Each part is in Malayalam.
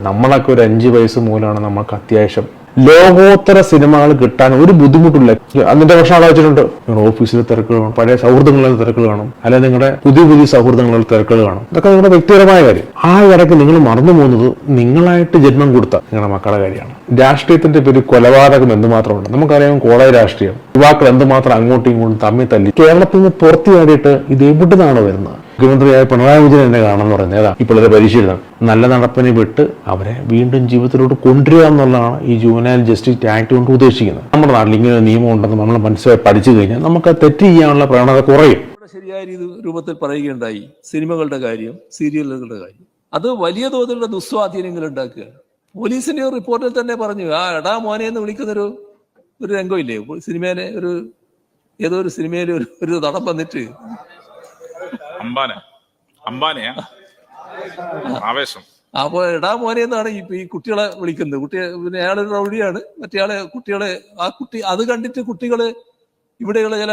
നമ്മളൊക്കെ ഒരു അഞ്ചു വയസ്സ് മൂലമാണ് നമ്മൾക്ക് അത്യാവശ്യം. ലോകോത്തര സിനിമകൾ കിട്ടാൻ ഒരു ബുദ്ധിമുട്ടില്ല. അതിന്റെ പ്രശ്നം ആലോചിച്ചിട്ടുണ്ട് നിങ്ങളുടെ ഓഫീസിലെ തിരക്കുകൾ കാണും പഴയ സൗഹൃദങ്ങളിലെ തിരക്കുകൾ കാണും അല്ലെങ്കിൽ നിങ്ങളുടെ പുതിയ പുതിയ സൗഹൃദങ്ങളിലെ തിരക്കുകൾ കാണും. ഇതൊക്കെ നിങ്ങളുടെ വ്യക്തിപരമായ കാര്യം. ആ ഇടയ്ക്ക് നിങ്ങൾ മറന്നു പോകുന്നത് നിങ്ങളായിട്ട് ജന്മം കൊടുത്ത നിങ്ങളുടെ മക്കളുടെ കാര്യമാണ്. രാഷ്ട്രീയത്തിന്റെ പേര് കൊലപാതകം എന്തുമാത്രമുണ്ട്? നമുക്കറിയാം കോളേജ് രാഷ്ട്രീയം. യുവാക്കൾ എന്തുമാത്രം അങ്ങോട്ടും ഇങ്ങോട്ടും തമ്മിൽ തല്ലി. കേരളത്തിൽ നിന്ന് പുറത്തു ചാടിയിട്ട് ഇത് എവിടുന്നാണ് വരുന്നത്? മുഖ്യമന്ത്രിയായ പിണറായി വിജയൻ എന്നെ കാണാമെന്ന് പറയുന്നത്. ഏതാ? ഇപ്പോഴത്തെ പരിശീലനം. നല്ല നടപ്പിനെ വിട്ട് അവരെ വീണ്ടും ജീവിതത്തിലോട്ട് കൊണ്ടുവരിക എന്നുള്ളതാണ് ഈ ജൂവനൈൽ ജസ്റ്റിസ് ആക്ട് കൊണ്ട് ഉദ്ദേശിക്കുന്നത്. നമ്മുടെ നാട്ടിൽ ഇങ്ങനെ നിയമം ഉണ്ടെന്ന് നമ്മൾ മനസ്സിലായി പഠിച്ചു കഴിഞ്ഞാൽ നമുക്ക് തെറ്റ് ചെയ്യാനുള്ള പ്രവണത കുറയും. ശരിയായ രീതി രൂപത്തിൽ പറയുകയുണ്ടായി. സിനിമകളുടെ കാര്യം സീരിയലുകളുടെ കാര്യം. അത് വലിയ തോതിലുള്ള ദുസ്വാധീനങ്ങൾ ഉണ്ടാക്കുകയാണ് പോലീസിന്റെ റിപ്പോർട്ടിൽ തന്നെ പറഞ്ഞു ആ എടാ മോനെ എന്ന് വിളിക്കുന്നൊരു ഒരു രംഗമില്ലേ? സിനിമയിലെ ഒരു ഏതോ ഒരു സിനിമയിലെ ഒരു ഒരു നടൻ വന്നിട്ട് അംബാനെ. അംബാനെയാ? ആവേശം. അപ്പൊ എടാ മോനെ എന്നാണ് ഇപ്പൊ ഈ കുട്ടികളെ വിളിക്കുന്നത്. കുട്ടിയെ പിന്നെ അയാളൊരു റൗഡിയാണ്. മറ്റേയാളെ കുട്ടികളെ ആ കുട്ടി അത് കണ്ടിട്ട് കുട്ടികൾ ഇവിടെയുള്ള ചില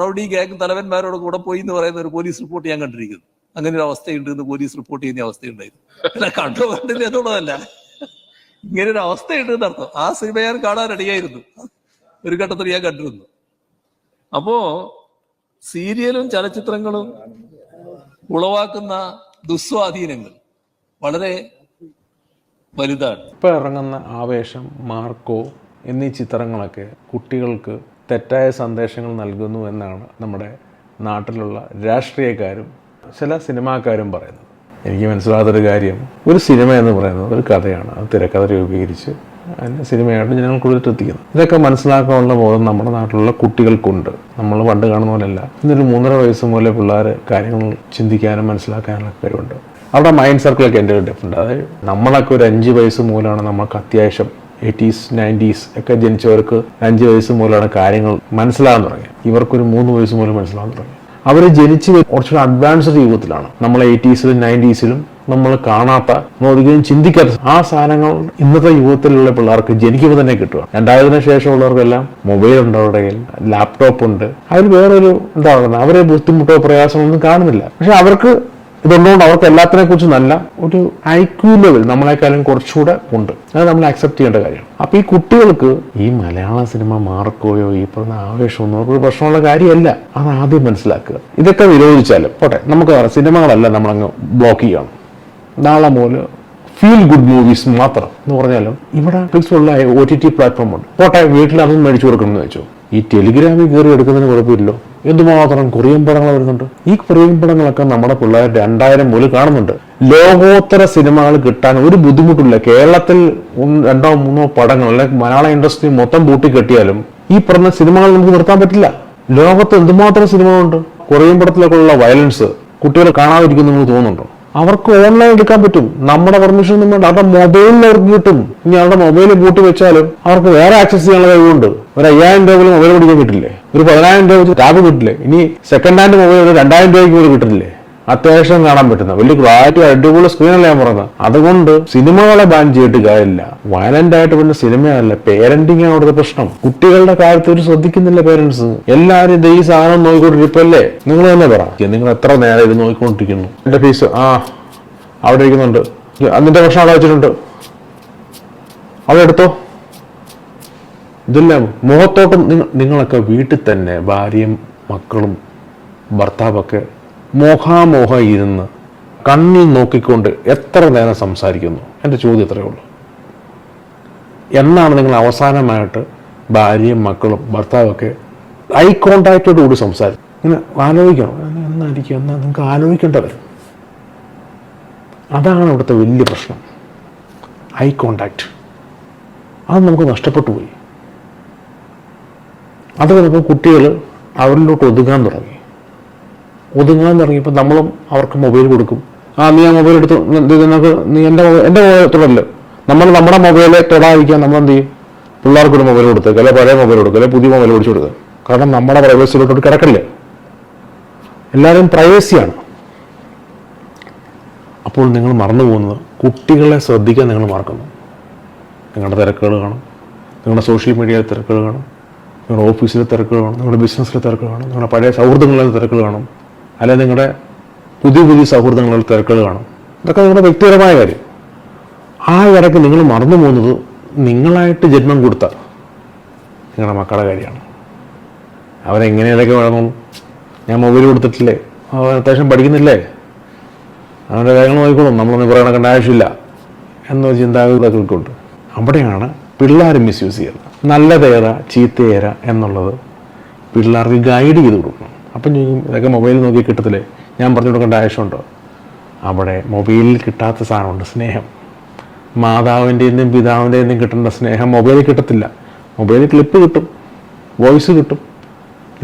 റൗഡി ഗ്യാങ് തലവന്മാരോട് കൂടെ പോയി എന്ന് പറയുന്ന ഒരു പോലീസ് റിപ്പോർട്ട് ഞാൻ കണ്ടിരിക്കുന്നു. അങ്ങനെ ഒരു അവസ്ഥയുണ്ട് എന്ന് പോലീസ് റിപ്പോർട്ട് ചെയ്യുന്ന അവസ്ഥയുണ്ടായിരുന്നു. കണ്ടോ കണ്ടില്ല എന്നുള്ളതല്ല ഇങ്ങനെ ഒരു അവസ്ഥയുണ്ട് എന്നർത്ഥം. ആ സിനിമ ഞാൻ കാണാൻ റെഡിയായിരുന്നു. ഒരു ഘട്ടത്തിൽ ഞാൻ കണ്ടിരുന്നു. അപ്പോ സീരിയലും ചലച്ചിത്രങ്ങളും ഉളവാക്കുന്ന ദുസ്വാധീനങ്ങൾ വളരെ വലുതാണ്. ഇപ്പം ഇറങ്ങുന്ന ആവേശം മാർക്കോ എന്നീ ചിത്രങ്ങളൊക്കെ കുട്ടികൾക്ക് തെറ്റായ സന്ദേശങ്ങൾ നൽകുന്നു എന്നാണ് നമ്മുടെ നാട്ടിലുള്ള രാഷ്ട്രീയക്കാരും ചില സിനിമാക്കാരും പറയുന്നത്. എനിക്ക് മനസ്സിലാകാത്തൊരു കാര്യം. ഒരു സിനിമ എന്ന് പറയുന്നത് ഒരു കഥയാണ്. അത് തിരക്കഥ രൂപീകരിച്ച് അതിനെ സിനിമയായിട്ട് ജനങ്ങൾക്കുള്ളിൽ എത്തിക്കുന്നത് ഇതൊക്കെ മനസ്സിലാക്കാനുള്ള ബോധം നമ്മുടെ നാട്ടിലുള്ള കുട്ടികൾക്കുണ്ട്. നമ്മൾ പണ്ട് കാണുന്ന പോലെയല്ല. ഇന്നൊരു മൂന്നര വയസ്സ് മുതലേ പിള്ളേർ കാര്യങ്ങൾ ചിന്തിക്കാനും മനസ്സിലാക്കാനുള്ള കഴിവുണ്ട്. അവരുടെ മൈൻഡ് സർക്കിളൊക്കെ എന്റെ ഡിഫറെന്റ് അതായത് നമ്മളൊക്കെ ഒരു അഞ്ച് വയസ്സ് മൂലമാണ് നമ്മൾക്ക് അത്യാവശ്യം എയ്റ്റീസ് നയന്റീസ് ഒക്കെ ജനിച്ചവർക്ക് അഞ്ച് വയസ്സ് മൂലമാണ് കാര്യങ്ങൾ മനസ്സിലാകാൻ തുടങ്ങി ഇവർക്കൊരു മൂന്ന് വയസ്സ് മൂലം മനസ്സിലാകാൻ തുടങ്ങി. അവർ ജനിച്ച് കുറച്ചുകൂടെ അഡ്വാൻസ്ഡ് യുഗത്തിലാണ് നമ്മൾ എയ്റ്റീസിലും നയന്റീസിലും നമ്മൾ കാണാത്ത ഒരിക്കലും ചിന്തിക്കാത്ത ആ സാധനങ്ങൾ ഇന്നത്തെ യുഗത്തിലുള്ള പിള്ളേർക്ക് ജനിക്കുമ്പോൾ തന്നെ കിട്ടുക. രണ്ടായിരത്തിന് ശേഷമുള്ളവർക്കെല്ലാം മൊബൈൽ ഉണ്ട് അവരുടെ കയ്യിൽ ലാപ്ടോപ്പ് ഉണ്ട്. അതിൽ വേറൊരു എന്താ പറയുന്നത്? അവരെ ബുദ്ധിമുട്ടോ പ്രയാസമൊന്നും കാണുന്നില്ല. പക്ഷെ അവർക്ക് ഇതുള്ളതുകൊണ്ട് അവർക്ക് എല്ലാത്തിനെ കുറിച്ച് നല്ല ഒരു ഐക്യു ലെവൽ നമ്മളെക്കാളും കുറച്ചുകൂടെ ഉണ്ട്. അത് നമ്മൾ അക്സെപ്റ്റ് ചെയ്യേണ്ട കാര്യമാണ്. അപ്പൊ ഈ കുട്ടികൾക്ക് ഈ മലയാള സിനിമ മാർക്കോയോ ഈ പറഞ്ഞ ആവേശമൊന്നും അവർക്ക് പ്രശ്നമുള്ള കാര്യമല്ല. അത് ആദ്യം മനസ്സിലാക്കുക. ഇതൊക്കെ വിരോധിച്ചാലും പോട്ടെ നമുക്ക് സിനിമകളല്ല നമ്മളങ്ങ് ബ്ലോക്ക് ചെയ്യണം. നാളെ മുതൽ ഫീൽ ഗുഡ് മൂവീസ് മാത്രം എന്ന് പറഞ്ഞാലും ഇവിടെ ഉള്ള ഒ ടി ടി പ്ലാറ്റ്ഫോം ഉണ്ട്. പോട്ടെ വീട്ടിൽ അതൊന്നും മേടിച്ചു കൊടുക്കണമെന്ന് വെച്ചു. ഈ ടെലിഗ്രാമിൽ കയറി എടുക്കുന്നതിന് കുഴപ്പമില്ലല്ലോ. എന്തുമാത്രം കൊറിയൻ പടങ്ങൾ വരുന്നുണ്ട്? ഈ കൊറിയൻ പടങ്ങളൊക്കെ നമ്മുടെ പിള്ളേർ രണ്ടായിരം മുതൽ കാണുന്നുണ്ട്. ലോകോത്തര സിനിമകൾ കിട്ടാൻ ഒരു ബുദ്ധിമുട്ടില്ല. കേരളത്തിൽ രണ്ടോ മൂന്നോ പടങ്ങൾ അല്ലെങ്കിൽ മലയാള ഇൻഡസ്ട്രി മൊത്തം പൂട്ടി കെട്ടിയാലും ഈ പറഞ്ഞ സിനിമകൾ നമുക്ക് നിർത്താൻ പറ്റില്ല. ലോകത്ത് എന്തുമാത്രം സിനിമകളുണ്ട്? കൊറിയൻ പടത്തിലൊക്കെ ഉള്ള വയലൻസ് കുട്ടികളെ കാണാതിരിക്കുന്നു തോന്നുന്നുണ്ടോ? അവർക്ക് ഓൺലൈൻ എടുക്കാൻ പറ്റും. നമ്മുടെ പെർമിഷൻ ഒന്നും അവരുടെ മൊബൈലിൽ അവർക്ക് കിട്ടും ഇനി അവരുടെ മൊബൈൽ ബൂട്ട് വെച്ചാലും അവർക്ക് വേറെ ആക്സസ് ചെയ്യാനുള്ള കഴിവുണ്ട്. ഒരു അയ്യായിരം രൂപ മൊബൈൽ പിടിക്കാൻ കിട്ടില്ലേ? ഒരു പതിനായിരം രൂപ ടാബ് കിട്ടില്ലേ? ഇനി സെക്കൻഡ് ഹാൻഡ് മൊബൈൽ രണ്ടായിരം രൂപയ്ക്ക് പോലും കിട്ടില്ലേ അത്യാവശ്യം കാണാൻ പറ്റുന്ന. വലിയ ക്വാളിറ്റി അടിപൊളി സ്ക്രീനല്ല ഞാൻ പറഞ്ഞത്? അതുകൊണ്ട് സിനിമകളെ ബാൻ ചെയ്തിട്ട് കാര്യമില്ല വയലന്റ് ആയിട്ട് പിന്നെ സിനിമയല്ല. പേരന്റിംഗ് ആണ് അവിടുത്തെ പ്രശ്നം. കുട്ടികളുടെ കാര്യത്തിൽ ഒരു ശ്രദ്ധിക്കുന്നില്ല പേരൻസ് എല്ലാവരും ഇത് ഈ സാധനം നോക്കിക്കൊണ്ടിരിപ്പല്ലേ? നിങ്ങൾ തന്നെ പറ. നിങ്ങൾ എത്ര നേരം ഇത് നോക്കിക്കൊണ്ടിരിക്കുന്നു? എന്റെ ഫീസ് ആ അവിടെ ഇരിക്കുന്നുണ്ട്. അതിന്റെ പ്രശ്നം അവിടെ വെച്ചിട്ടുണ്ട്. അവിടെ എടുത്തോ? ഇതെല്ലാം മുഖത്തോട്ടം നിങ്ങളൊക്കെ വീട്ടിൽ തന്നെ ഭാര്യയും മക്കളും ഭർത്താവൊക്കെ മോഹാമോഹ ഇരുന്ന് കണ്ണിൽ നോക്കിക്കൊണ്ട് എത്ര നേരം സംസാരിക്കുന്നു? എന്റെ ചോദ്യം ഇത്രയേ ഉള്ളൂ. എന്നാണ് നിങ്ങൾ അവസാനമായിട്ട് ഭാര്യയും മക്കളും ഭർത്താവൊക്കെ ഐ കോണ്ടാക്റ്റോട് കൂടി സംസാരിക്കും ഇങ്ങനെ ആലോചിക്കണം. എന്നാ- എന്നായിരിക്കും? എന്നാ നിങ്ങൾക്ക് ആലോചിക്കേണ്ട വരും. അതാണ് ഇവിടുത്തെ വലിയ പ്രശ്നം. ഐ കോണ്ടാക്റ്റ് അത് നമുക്ക് നഷ്ടപ്പെട്ടു പോയി. അത് കുട്ടികൾ അവരിലോട്ട് ഒതുങ്ങാൻ തുടങ്ങി. ഒതുങ്ങാൻ തുടങ്ങിയപ്പോൾ നമ്മളും അവർക്ക് മൊബൈൽ കൊടുക്കും. ആ നീ ആ മൊബൈൽ എടുത്ത് നിനക്ക് നീ എന്റെ എന്റെ മൊബൈൽ തുടരല്ലോ നമ്മൾ നമ്മുടെ മൊബൈലെ തൊടാതിരിക്കാൻ നമ്മൾ എന്ത് ചെയ്യും? പിള്ളേർക്കൊരു മൊബൈൽ കൊടുത്തേക്ക് അല്ലെ പഴയ മൊബൈൽ കൊടുക്കുക അല്ലെ പുതിയ മൊബൈൽ പിടിച്ചു കൊടുക്കുക കാരണം നമ്മുടെ പ്രൈവസിയിലോട്ട് കിടക്കല്ലേ. എല്ലാവരും പ്രൈവസിയാണ്. അപ്പോൾ നിങ്ങൾ മറന്നു പോകുന്നത് കുട്ടികളെ ശ്രദ്ധിക്കാൻ നിങ്ങൾ മറക്കുന്നു. നിങ്ങളുടെ തിരക്കുകൾ കാണും. നിങ്ങളുടെ സോഷ്യൽ മീഡിയയിലെ തിരക്കുകൾ കാണും. നിങ്ങളുടെ ഓഫീസിലെ തിരക്കുകൾ കാണും. നിങ്ങളുടെ ബിസിനസ്സിലെ തിരക്കുകൾ കാണും. നിങ്ങളുടെ പഴയ സൗഹൃദങ്ങളിലെ തിരക്കുകൾ കാണും. അല്ലെങ്കിൽ നിങ്ങളുടെ പുതിയ പുതിയ സൗഹൃദങ്ങളുടെ തിരക്കുകൾ കാണും. ഇതൊക്കെ നിങ്ങളുടെ വ്യക്തിപരമായ കാര്യം. ആ ഇടയ്ക്ക് നിങ്ങൾ മറന്നു പോകുന്നത് നിങ്ങളായിട്ട് ജന്മം കൊടുത്ത നിങ്ങളുടെ മക്കളുടെ കാര്യമാണ്. ഇടയ്ക്ക് വളർന്നു ഞാൻ മൊബൈൽ കൊടുത്തിട്ടില്ലേ? അവൻ അത്യാവശ്യം പഠിക്കുന്നില്ലേ? അവന്റെ കാര്യങ്ങൾ നോക്കിക്കോളും. നമ്മളൊന്നും പറയണ കണ്ട ആവശ്യമില്ല എന്നൊരു ചിന്താഗതികൾക്കുണ്ട് അവിടെയാണ് പിള്ളേർ മിസ്യൂസ് ചെയ്യുന്നത്. നല്ലതേറ ചീത്തയേറ എന്നുള്ളത് പിള്ളേർക്ക് ഗൈഡ് ചെയ്ത് കൊടുക്കണം അപ്പം ചോദിക്കും ഇതൊക്കെ മൊബൈലിൽ നോക്കി കിട്ടത്തില്ലേ? ഞാൻ പറഞ്ഞു കൊടുക്കേണ്ട ആവശ്യമുണ്ടോ? അവിടെ മൊബൈലിൽ കിട്ടാത്ത സാധനമുണ്ട് സ്നേഹം. മാതാവിന്റെയും നിന്നും കിട്ടേണ്ട സ്നേഹം മൊബൈലിൽ കിട്ടത്തില്ല. മൊബൈലിൽ ക്ലിപ്പ് കിട്ടും വോയിസ് കിട്ടും.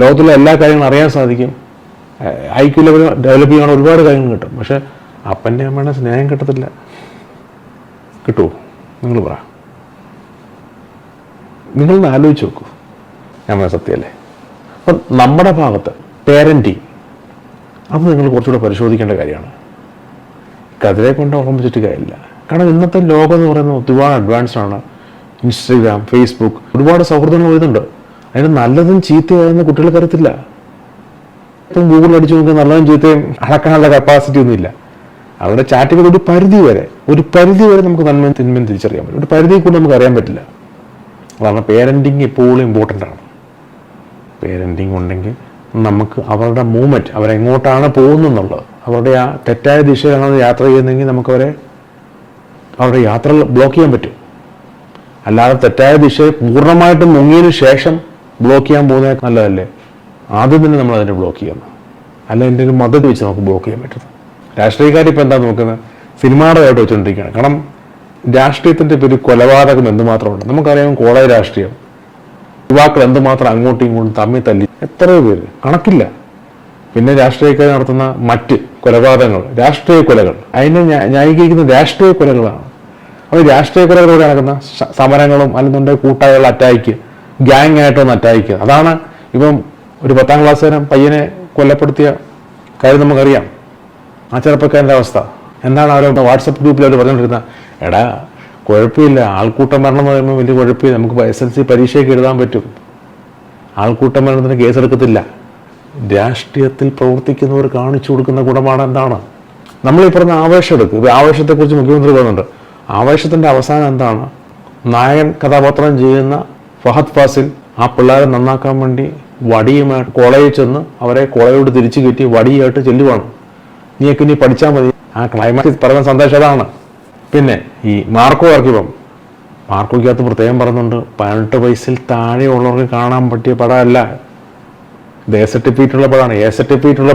ലോകത്തുള്ള എല്ലാ കാര്യങ്ങളും അറിയാൻ സാധിക്കും. ഐ ക്യു ലെവൽ ഡെവലപ്പ് ചെയ്യാൻ ഒരുപാട് കാര്യങ്ങൾ കിട്ടും. പക്ഷെ അപ്പന്റെ അമ്മയുടെ സ്നേഹം കിട്ടത്തില്ല. കിട്ടുമോ നിങ്ങൾ പറ. നിങ്ങളൊന്ന് ആലോചിച്ച് നോക്കൂ. ഞാൻ സത്യമല്ലേ? അപ്പം നമ്മുടെ ഭാഗത്ത് പേരന്റിങ് അത് നിങ്ങൾ കുറച്ചുകൂടെ പരിശോധിക്കേണ്ട കാര്യമാണ്. കതിരെ കൊണ്ട് ഓർമ്മിച്ചിട്ട് കാര്യമില്ല. കാരണം ഇന്നത്തെ ലോകം എന്ന് പറയുന്നത് ഒരുപാട് അഡ്വാൻസ് ആണ്. ഇൻസ്റ്റഗ്രാം ഫേസ്ബുക്ക് ഒരുപാട് സൗഹൃദങ്ങൾ വരുന്നുണ്ട്. അതിന് നല്ലതും ചീത്തയായെന്ന് കുട്ടികൾ അറിയത്തില്ല. ഇപ്പം ഗൂഗിൾ അടിച്ചു നോക്കി നല്ലതും ചീത്തയും അളക്കാനുള്ള കപ്പാസിറ്റി ഒന്നുമില്ല അവിടെ ചാറ്റുകൾ ഒരു പരിധി വരെ ഒരു പരിധി വരെ നമുക്ക് നന്മയും തിന്മയും തിരിച്ചറിയാൻ പറ്റും. ഒരു പരിധി കൂടി നമുക്ക് അറിയാൻ പറ്റില്ല. അതാണ് പേരന്റിങ് എപ്പോഴും ഇമ്പോർട്ടന്റ് ആണ്. പേരന്റിങ് ഉണ്ടെങ്കിൽ നമുക്ക് അവരുടെ മൂവ്മെന്റ് അവരെങ്ങോട്ടാണ് പോകുന്നെന്നുള്ളത് അവരുടെ ആ തെറ്റായ ദിശയിലാണ് യാത്ര ചെയ്യുന്നതെങ്കിൽ നമുക്കവരെ അവരുടെ യാത്ര ബ്ലോക്ക് ചെയ്യാൻ പറ്റും. അല്ലാതെ തെറ്റായ ദിശയെ പൂർണമായിട്ടും മുങ്ങിയതിനു ശേഷം ബ്ലോക്ക് ചെയ്യാൻ പോകുന്നത് നല്ലതല്ലേ? ആദ്യം തന്നെ നമ്മൾ അതിനെ ബ്ലോക്ക് ചെയ്യണം. അല്ല എന്റെ ഒരു മതത്തിൽ വെച്ച് നമുക്ക് ബ്ലോക്ക് ചെയ്യാൻ പറ്റും. രാഷ്ട്രീയക്കാർ ഇപ്പോൾ എന്താ നോക്കുന്നത്? സിനിമാടകമായിട്ട് വെച്ചുകൊണ്ടിരിക്കുകയാണ്. കാരണം രാഷ്ട്രീയത്തിന്റെ പേര് കൊലപാതകം എന്തുമാത്രമുണ്ട്? നമുക്കറിയാം കോളേജ് രാഷ്ട്രീയം. യുവാക്കൾ എന്തുമാത്രം അങ്ങോട്ടും ഇങ്ങോട്ടും തമ്മിൽ തല്ലി എത്രയോ പേര്. കണക്കില്ല. പിന്നെ രാഷ്ട്രീയക്കാർ നടത്തുന്ന മറ്റ് കൊലപാതകങ്ങൾ രാഷ്ട്രീയ കൊലകൾ. അതിനെ ന്യാ- ന്യായീകരിക്കുന്ന രാഷ്ട്രീയ കൊലകളാണ്. അത് രാഷ്ട്രീയ കൊലകളോടെ നടക്കുന്ന സമരങ്ങളും അല്ലെന്നുണ്ടെങ്കിൽ കൂട്ടായുള്ള അറ്റാക്ക് ഗ്യാങ് ആയിട്ടൊന്ന് അറ്റാക്ക്. അതാണ് ഇപ്പം ഒരു പത്താം ക്ലാസ്സുകാരൻ പയ്യനെ കൊല്ലപ്പെടുത്തിയ കാര്യം നമുക്കറിയാം. ആ ചെറുപ്പക്കാരന്റെ അവസ്ഥ. എന്താണ് അവർ വാട്സപ്പ് ഗ്രൂപ്പിൽ അവർ പറഞ്ഞുകൊണ്ടിരുന്നത്? എടാ കുഴപ്പമില്ല. ആൾക്കൂട്ടം മരണം എന്ന് പറയുമ്പോൾ വലിയ കുഴപ്പമില്ല. നമുക്ക് എസ് എൽ സി പരീക്ഷയൊക്കെ എഴുതാൻ പറ്റും. ആൾക്കൂട്ടം മരണത്തിന് കേസെടുക്കത്തില്ല. രാഷ്ട്രീയത്തിൽ പ്രവർത്തിക്കുന്നവർ കാണിച്ചു കൊടുക്കുന്ന ഗുണമാണ് എന്താണ്? നമ്മൾ ഈ പറഞ്ഞ ആവേശം എടുക്കും. ഇപ്പോൾ ആവേശത്തെക്കുറിച്ച് മുഖ്യമന്ത്രി പറയുന്നുണ്ട് ആവേശത്തിന്റെ അവസാനം എന്താണ്? നായകൻ കഥാപാത്രം ചെയ്യുന്ന ഫഹദ് ഫാസിൽ ആ പിള്ളേരെ നന്നാക്കാൻ വേണ്ടി വടിയുമായിട്ട് കോളേജിൽ ചെന്ന് അവരെ കോളേജോട് തിരിച്ചു കയറ്റി വടിയായിട്ട് ചെല്ലുവാണ്. നീയൊക്കെ ഇനി പഠിച്ചാൽ മതി. ആ ക്ലൈമാക്സ് പറയുന്ന സന്ദേശം അതാണ്. പിന്നെ ഈ മാർക്കോ ഇറക്കിയപ്പം മാർക്കോയ്ക്കകത്ത് പ്രത്യേകം പറയുന്നുണ്ട് പതിനെട്ട് വയസ്സിൽ താഴെയുള്ളവർക്ക് കാണാൻ പറ്റിയ പടമല്ല. ഇത് എ സർട്ടിഫിക്കറ്റ് ഉള്ള പടമാണ്. എ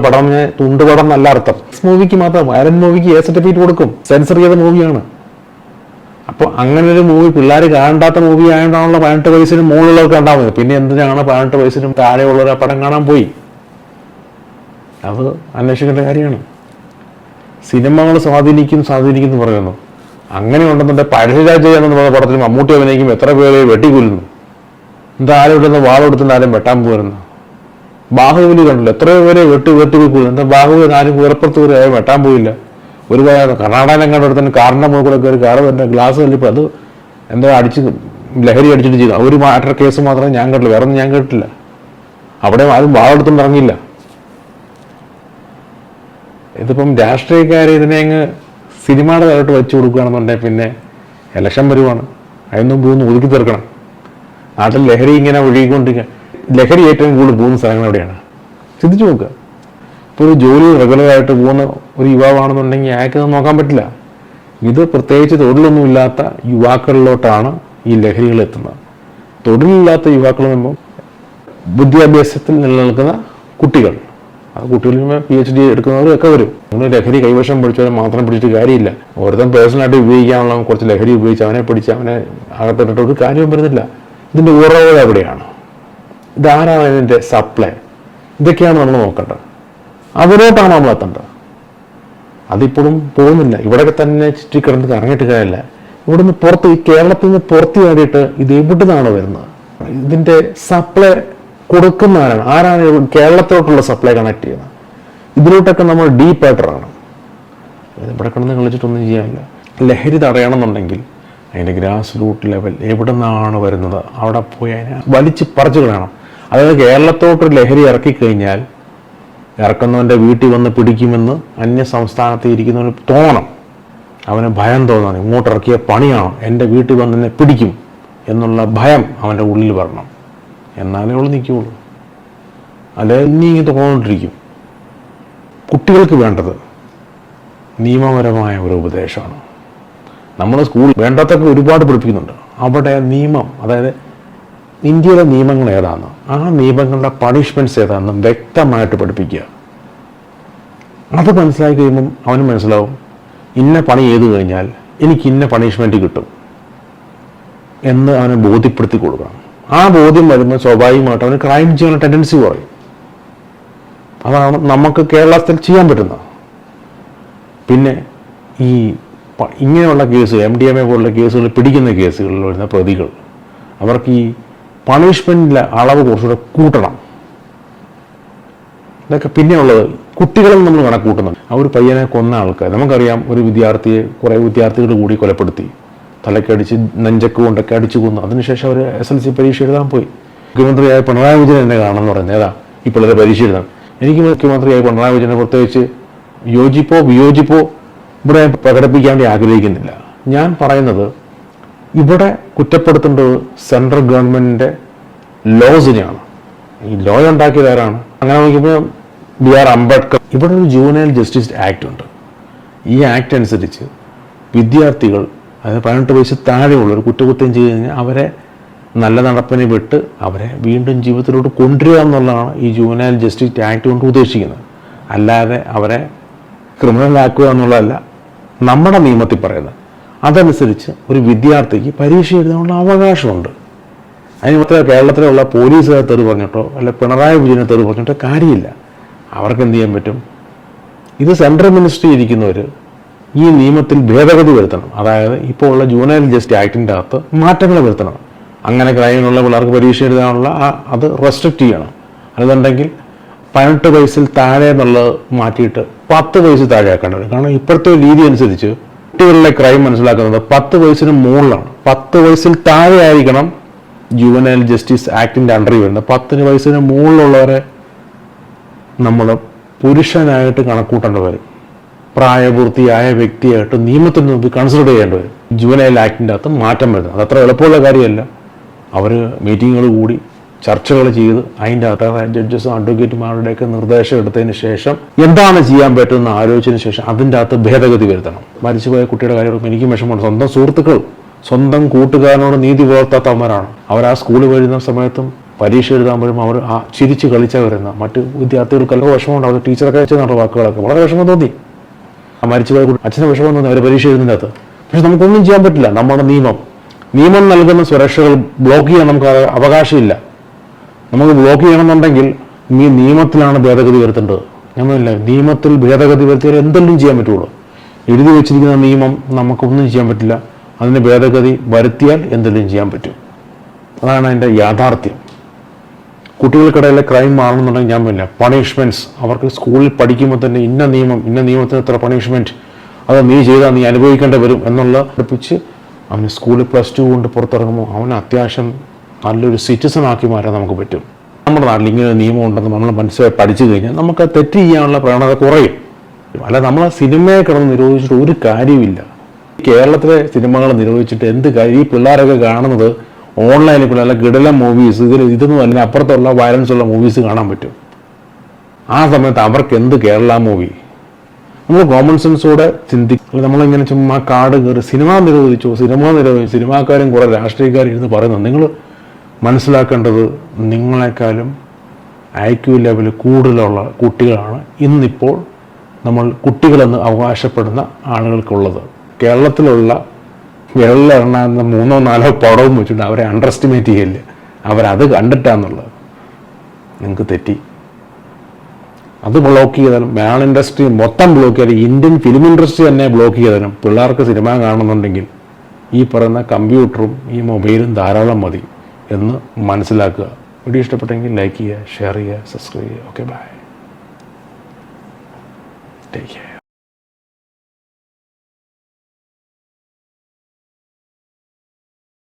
പടം പറഞ്ഞാൽ തുണ്ടുപടം എന്നല്ല അർത്ഥം. മൂവിക്ക് മാത്രം വയലൻ മൂവിക്ക് എ സർട്ടിഫിക്കറ്റ് കൊടുക്കും. സെൻസർ ചെയ്ത മൂവിയാണ് അപ്പോൾ അങ്ങനെ ഒരു മൂവി പിള്ളേർ കാണണ്ടാത്ത മൂവി ആയതുകൊണ്ടാണല്ലോ പതിനെട്ട് വയസ്സിന് മുകളിലുള്ളവർക്ക് കണ്ടാൽ മതി. പിന്നെ എന്തിനാണ് പതിനെട്ട് വയസ്സിനും താഴെയുള്ളവർ ആ പടം കാണാൻ പോയി? അത് അന്വേഷിക്കേണ്ട കാര്യമാണ്. സിനിമകൾ സ്വാധീനിക്കും സ്വാധീനിക്കും എന്ന് പറയുന്നു. അങ്ങനെ ഉണ്ടെന്നുണ്ടെങ്കിൽ പഴശ്ശിരാജ എന്ന് പറഞ്ഞ പടത്തിൽ മമ്മൂട്ടി അഭിനയിക്കും എത്ര പേരെ വെട്ടിക്കൊല്ലുന്നു എന്താ ആരും ഇവിടുന്ന് വാളെടുത്തുന്ന ആരും വെട്ടാൻ പോരുന്നു? ബാഹുബലി കണ്ടില്ല? എത്രയോ പേരെ വെട്ടി വെട്ടി കൊല്ലുന്നു. എന്താ ബാഹുബലി ആരും കുറപ്പുറത്ത് വരെ വെട്ടാൻ പോയില്ല. ഒരു കർണാടകം കണ്ടെടുത്തിന് കാറിന്റെ മുകളിൽ കൂടെ കയറി കാറ് വരുന്ന ഗ്ലാസ് തല്ലിപ്പോൾ അത് എന്താ അടിച്ച് ലഹരി അടിച്ചിട്ട് ചെയ്തു. ഒരു മാറ്റർ കേസ് മാത്രമേ ഞാൻ കേട്ടില്ല വേറെൊന്നും ഞാൻ കേട്ടില്ല. അവിടെ ആരും വാളെടുത്തും ഇറങ്ങിയില്ല. ഇതിപ്പം രാഷ്ട്രീയക്കാർ ഇതിനെ അങ്ങ് സിനിമയുടെ തലോട്ട് വെച്ച് കൊടുക്കുകയാണെന്നുണ്ടെങ്കിൽ പിന്നെ ഇലക്ഷൻ വരുവാണ്. അതിനൊന്നും ഭൂമി ഒതുക്കി തീർക്കണം. നാട്ടിൽ ലഹരി ഇങ്ങനെ ഒഴുകിക്കൊണ്ടിരിക്കുക ലഹരി ഏറ്റവും കൂടുതൽ പോകുന്ന സ്ഥലങ്ങൾ എവിടെയാണ്? ചിന്തിച്ചു നോക്കുക ഇപ്പോൾ ഒരു ജോലി റെഗുലറായിട്ട് പോകുന്ന ഒരു യുവാവാണെന്നുണ്ടെങ്കിൽ അയാൾക്ക് നോക്കാൻ പറ്റില്ല. ഇത് പ്രത്യേകിച്ച് തൊഴിലൊന്നുമില്ലാത്ത യുവാക്കളിലോട്ടാണ് ഈ ലഹരികൾ എത്തുന്നത്. തൊഴിലില്ലാത്ത യുവാക്കൾ പറയുമ്പോൾ വിദ്യാഭ്യാസത്തിൽ നിലനിൽക്കുന്ന കുട്ടികൾ. ആ കുട്ടികളിൽ പി എച്ച് ഡി എടുക്കുന്നവരൊക്കെ വരും. നിങ്ങൾ ലഹരി കൈവശം പഠിച്ചവരെ മാത്രം പിടിച്ചിട്ട് കാര്യമില്ല. ഓരോരുത്തരും പേഴ്സണലായിട്ട് ഉപയോഗിക്കാനുള്ള കുറച്ച് ലഹരി ഉപയോഗിച്ച് അവനെ പിടിച്ച് അവനെ അകത്തിട്ടിട്ട് ഒരു കാര്യവും വരുന്നില്ല. ഇതിന്റെ ഉറവ് എവിടെയാണ് ഇതാരാണ് ഇതിന്റെ സപ്ലൈ ഇതൊക്കെയാണ് നമ്മൾ നോക്കേണ്ടത്. അതിലോട്ടാണ് നമ്മൾ എത്തേണ്ടത്. അതിപ്പോഴും പോകുന്നില്ല. ഇവിടെയൊക്കെ തന്നെ ചുറ്റി കിടന്ന് കറങ്ങിയിട്ട് കാര്യമില്ല. ഇവിടുന്ന് പുറത്ത് ഈ കേരളത്തിൽ നിന്ന് പുറത്ത് വേണ്ടിയിട്ട് ഇത് എവിടുന്നാണ് വരുന്നത്? ഇതിന്റെ സപ്ലൈ കൊടുക്കുന്ന ആരാണ് കേരളത്തിലോട്ടുള്ള സപ്ലൈ കണക്ട് ചെയ്യുന്നത്? ഇതിലോട്ടൊക്കെ നമ്മൾ ഡീപ്പ് ഇത് ഇവിടെ കിടന്ന് കളിച്ചിട്ടൊന്നും ചെയ്യാനില്ല. ലഹരി തടയണമെന്നുണ്ടെങ്കിൽ അതിന്റെ ഗ്രാസ് റൂട്ട് ലെവൽ എവിടെ നിന്നാണ് വരുന്നത്? അവിടെ പോയി അതിനെ വലിച്ച് പറിച്ചു കളയണം. അതായത് കേരളത്തോട്ട് ലഹരി ഇറക്കി കഴിഞ്ഞാൽ ഇറക്കുന്നവന്റെ വീട്ടിൽ വന്ന് പിടിക്കുമെന്ന് അന്യ സംസ്ഥാനത്ത് ഇരിക്കുന്നവന് തോന്നണം. അവന് ഭയം തോന്നണം ഇങ്ങോട്ട് ഇറക്കിയ പണിയാണ്? എന്റെ വീട്ടിൽ വന്ന് എന്നെ പിടിക്കും എന്നുള്ള ഭയം അവന്റെ ഉള്ളിൽ വരണം. എന്നാലേ അവൾ നിൽക്കുകയുള്ളൂ അല്ലെ നീ പോകൊണ്ടിരിക്കും കുട്ടികൾക്ക് വേണ്ടത് നിയമപരമായ ഒരു ഉപദേശമാണ്. നമ്മൾ സ്കൂൾ വേണ്ടാത്തൊക്കെ ഒരുപാട് പഠിപ്പിക്കുന്നുണ്ട്. അവിടെ നിയമം അതായത് ഇന്ത്യയിലെ നിയമങ്ങൾ ഏതാണ്? ആ നിയമങ്ങളുടെ പണിഷ്മെന്റ്സ് ഏതാണെന്ന് വ്യക്തമായിട്ട് പഠിപ്പിക്കുക. അത് മനസ്സിലാക്കി കഴിയുമ്പം അവന് മനസ്സിലാവും ഇന്ന പണി ചെയ്ത് കഴിഞ്ഞാൽ എനിക്ക് ഇന്ന പണിഷ്മെന്റ് കിട്ടും എന്ന് അവനെ ബോധ്യപ്പെടുത്തി കൊടുക്കണം. ആ ബോധ്യം വരുമ്പോൾ സ്വാഭാവികമായിട്ട് അവന് ക്രൈം ചെയ്യാനുള്ള ടെൻഡൻസി കുറയും. അതാണ് നമുക്ക് കേരളത്തിൽ ചെയ്യാൻ പറ്റുന്നത്. പിന്നെ ഈ ഇങ്ങനെയുള്ള case M D M A പോലുള്ള കേസുകൾ പിടിക്കുന്ന കേസുകളിൽ വരുന്ന പ്രതികൾ അവർക്ക് ഈ പണിഷ്മെന്റിലെ അളവ് കുറച്ചുകൂടെ കൂട്ടണം. ഇതൊക്കെ പിന്നെയുള്ളത് കുട്ടികളും നമ്മൾ കണക്കൂട്ടുന്നുണ്ട് ആ ഒരു പയ്യനെ കൊന്ന ആൾക്കാർ നമുക്കറിയാം ഒരു വിദ്യാർത്ഥിയെ കുറേ വിദ്യാർത്ഥികൾ കൂടി കൊലപ്പെടുത്തി. തലക്കടിച്ച് നെഞ്ചക്ക് കൊണ്ടൊക്കെ അടിച്ചു കൊന്നു. അതിനുശേഷം അവർ എസ് എൽ സി പരീക്ഷ എഴുതാൻ പോയി. മുഖ്യമന്ത്രിയായ പിണറായി വിജയൻ എന്നെ കാണണമെന്ന് പറയുന്നത് ഏതാ? ഈ പരീക്ഷ എഴുതാം എനിക്ക് മുഖ്യമന്ത്രിയായ പിണറായി വിജയനെ പ്രത്യേകിച്ച് യോജിപ്പോ വിയോജിപ്പോ ഇവിടെ പ്രകടിപ്പിക്കാൻ ആഗ്രഹിക്കുന്നില്ല. ഞാൻ പറയുന്നത് ഇവിടെ കുറ്റപ്പെടുത്തേണ്ടത് സെൻട്രൽ ഗവൺമെന്റിന്റെ ലോസിനെയാണ്. ഈ ലോ ഉണ്ടാക്കിയത് ആരാണ്? അങ്ങനെ നോക്കിയപ്പോൾ ബി ആർ അംബേദ്കർ. ഇവിടെ ഒരു ജൂനൈൽ ജസ്റ്റിസ് ആക്ട് ഉണ്ട്. ഈ ആക്ട് അനുസരിച്ച് വിദ്യാർത്ഥികൾ അതായത് പതിനെട്ട് വയസ്സ് താഴെയുള്ളവർ കുറ്റകൃത്യം ചെയ്ത് കഴിഞ്ഞാൽ അവരെ നല്ല നടപ്പിനെ വിട്ട് അവരെ വീണ്ടും ജീവിതത്തിലോട്ട് കൊണ്ടുവരിക എന്നുള്ളതാണ് ഈ ജൂവനൈൽ ജസ്റ്റിസ് ആക്ട് കൊണ്ട് ഉദ്ദേശിക്കുന്നത്. അല്ലാതെ അവരെ ക്രിമിനലാക്കുക എന്നുള്ളതല്ല നമ്മുടെ നിയമത്തിൽ പറയുന്നത്. അതനുസരിച്ച് ഒരു വിദ്യാർത്ഥിക്ക് പരീക്ഷ എഴുതാനുള്ള അവകാശമുണ്ട്. അതിന് മാത്രമേ കേരളത്തിലുള്ള പോലീസുകാർ തെറി പറഞ്ഞിട്ടോ അല്ല പിണറായി വിജയനെ തെറി പറഞ്ഞിട്ടോ കാര്യമില്ല. അവർക്ക് എന്ത് ചെയ്യാൻ പറ്റും? ഇത് സെൻട്രൽ മിനിസ്ട്രി ഇരിക്കുന്നവർ ഈ നിയമത്തിൽ ഭേദഗതി വരുത്തണം. അതായത് ഇപ്പോൾ ഉള്ള ജൂനൈൽ ജസ്റ്റ് ആക്ടിന്റെ അകത്ത് മാറ്റങ്ങൾ വരുത്തണം. അങ്ങനെ ക്രൈമിനുള്ള പിള്ളേർക്ക് പരീക്ഷ എഴുതാനുള്ള അത് റെസ്ട്രിക്റ്റ് ചെയ്യണം. അല്ലെന്നുണ്ടെങ്കിൽ പതിനെട്ട് വയസ്സിൽ താഴെ എന്നുള്ളത് മാറ്റിയിട്ട് പത്ത് വയസ്സ് താഴെ ആക്കേണ്ടി വരും. കാരണം ഇപ്പോഴത്തെ രീതി അനുസരിച്ച് കുട്ടികളിലെ ക്രൈം മനസ്സിലാക്കുന്നത് പത്ത് വയസ്സിന് മുകളിലാണ്. പത്ത് വയസ്സിൽ താഴെ ആയിരിക്കണം ജുവനൈൽ ജസ്റ്റിസ് ആക്ടിന്റെ അണ്ടറിൽ വരുന്നത്. പത്തിന് വയസ്സിന് മുകളിലുള്ളവരെ നമ്മൾ പുരുഷനായിട്ട് കണക്കൂട്ടേണ്ടി വരും. പ്രായപൂർത്തിയായ വ്യക്തിയായിട്ട് നിയമത്തിന് നമുക്ക് കൺസിഡർ ചെയ്യേണ്ടി വരും ജുവനൈൽ ആക്ടിന്റെ അകത്ത് മാറ്റം വരുന്നത്. അത് അത്ര എളുപ്പമുള്ള കാര്യമല്ല. അവർ മീറ്റിങ്ങുകൾ കൂടി ചർച്ചകൾ ചെയ്ത് അതിന്റെ അകത്ത് ജഡ്ജസും അഡ്വക്കേറ്റുമാരുടെയൊക്കെ നിർദ്ദേശം എടുത്തതിന് ശേഷം എന്താണ് ചെയ്യാൻ പറ്റുമെന്ന് ആലോചിച്ചതിന് ശേഷം അതിന്റെ അകത്ത് ഭേദഗതി വരുത്തണം. മരിച്ചുപോയ കുട്ടിയുടെ കാര്യം എനിക്കും വിഷമമാണ്. സ്വന്തം സുഹൃത്തുക്കൾ സ്വന്തം കൂട്ടുകാരനോട് നീതി പുലർത്താത്തവന്മാരാണ്. അവർ ആ സ്കൂളിൽ വരുന്ന സമയത്തും പരീക്ഷ എഴുതാൻ അവർ ആ ചിരിച്ച് കളിച്ചാൽ വരുന്ന മറ്റു വിദ്യാർത്ഥികൾക്കെല്ലാം വിഷമമുണ്ട്. അവർ ടീച്ചറൊക്കെ വെച്ച് നടന്ന വാക്കുകളൊക്കെ. വളരെ വിഷമം തോന്നി. മരിച്ചുപോയ അച്ഛന് വിഷമം തോന്നി അവരെ പരീക്ഷ എഴുതുന്നതിനകത്ത് പക്ഷെ നമുക്കൊന്നും ചെയ്യാൻ പറ്റില്ല. നമ്മുടെ നിയമം. നിയമം നൽകുന്ന സുരക്ഷകൾ ബ്ലോക്ക് ചെയ്യാൻ നമുക്ക് അവ- അവകാശമില്ല. നമുക്ക് ബ്ലോക്ക് ചെയ്യണമെന്നുണ്ടെങ്കിൽ ഈ നിയമത്തിലാണ് ഭേദഗതി വരുത്തേണ്ടത്. ഞമ്മളില്ല നിയമത്തിൽ ഭേദഗതി വരുത്തിയാൽ എന്തെല്ലാം ചെയ്യാൻ പറ്റുള്ളൂ. എഴുതി വെച്ചിരിക്കുന്ന നിയമം നമുക്കൊന്നും ചെയ്യാൻ പറ്റില്ല. അതിന് ഭേദഗതി വരുത്തിയാൽ എന്തെല്ലാം ചെയ്യാൻ പറ്റും. അതാണ് അതിന്റെ യാഥാർത്ഥ്യം. കുട്ടികൾക്കിടയിലെ ക്രൈം മാറണമെന്നുണ്ടെങ്കിൽ ഞാൻ പറ്റില്ല പണിഷ്മെന്റ്സ് അവർക്ക് സ്കൂളിൽ പഠിക്കുമ്പോൾ തന്നെ ഇന്ന നിയമം ഇന്ന നിയമത്തിന് എത്ര പണിഷ്മെന്റ് അത് നീ ചെയ്താൽ നീ അനുഭവിക്കേണ്ടി വരും എന്നുള്ള പഠിപ്പിച്ച് അവന് സ്കൂളിൽ പ്ലസ് ടു കൊണ്ട് പുറത്തിറങ്ങുമ്പോൾ അവന് അത്യാവശ്യം നല്ലൊരു സിറ്റിസൺ ആക്കി മാറ്റാൻ നമുക്ക് പറ്റും. നമ്മുടെ നാട്ടിൽ ഇങ്ങനെ നിയമം ഉണ്ടെന്ന് നമ്മൾ മനസ്സിലായി പഠിച്ചു കഴിഞ്ഞാൽ നമുക്ക് തെറ്റ് ചെയ്യാനുള്ള പ്രവണത കുറയും. അല്ല നമ്മൾ സിനിമയെ കിടന്ന് നിരോധിച്ചിട്ട് ഒരു കാര്യമില്ല കേരളത്തിലെ സിനിമകൾ നിരോധിച്ചിട്ട് എന്ത് കാര്യം? ഈ പിള്ളേരൊക്കെ കാണുന്നത് ഓൺലൈനിൽ കൂടെ അല്ല കിടല മൂവീസ് ഇതിൽ ഇതൊന്നും അല്ല അപ്പുറത്തുള്ള വയലൻസ് ഉള്ള മൂവീസ് കാണാൻ പറ്റും. ആ സമയത്ത് അവർക്ക് എന്ത് കേരള മൂവി നമ്മൾ കോമൺ സെൻസോടെ ചിന്തിക്കുക നമ്മളിങ്ങനെ ചുമ്മാ കാട് കയറി സിനിമ നിരോധിച്ചു. സിനിമ നിരോധിച്ചു സിനിമാക്കാരും കുറേ രാഷ്ട്രീയക്കാരും ഇരുന്ന് പറയുന്നു. നിങ്ങൾ മനസ്സിലാക്കേണ്ടത് നിങ്ങളെക്കാളും ഐ ക്യു ലെവൽ കൂടുതലുള്ള കുട്ടികളാണ് ഇന്നിപ്പോൾ നമ്മൾ കുട്ടികളെന്ന് അവകാശപ്പെടുന്ന ആളുകൾക്കുള്ളത്. കേരളത്തിലുള്ള വിരലിലെണ്ണാവുന്ന മൂന്നോ നാലോ പടവും വെച്ചിട്ട് അവരെ അണ്ടർ എസ്റ്റിമേറ്റ് ചെയ്യല്ലേ? അവരത് കണ്ടിട്ടാന്നുള്ളത്. നിങ്ങൾക്ക് തെറ്റി. അത് ബ്ലോക്ക് ചെയ്താലും മലയാള ഇൻഡസ്ട്രി മൊത്തം ബ്ലോക്ക് ചെയ്താലും ഇന്ത്യൻ ഫിലിം ഇൻഡസ്ട്രി തന്നെ ബ്ലോക്ക് ചെയ്താലും പിള്ളേർക്ക് സിനിമ കാണുന്നുണ്ടെങ്കിൽ ഈ പറയുന്ന കമ്പ്യൂട്ടറും ഈ മൊബൈലും ധാരാളം മതി എന്ന് മനസ്സിലാക്കുക. വീഡിയോ ഇഷ്ടപ്പെട്ടെങ്കിൽ ലൈക്ക് ചെയ്യുക ഷെയർ ചെയ്യുക സബ്സ്ക്രൈബ് ചെയ്യുക. Okay bye take care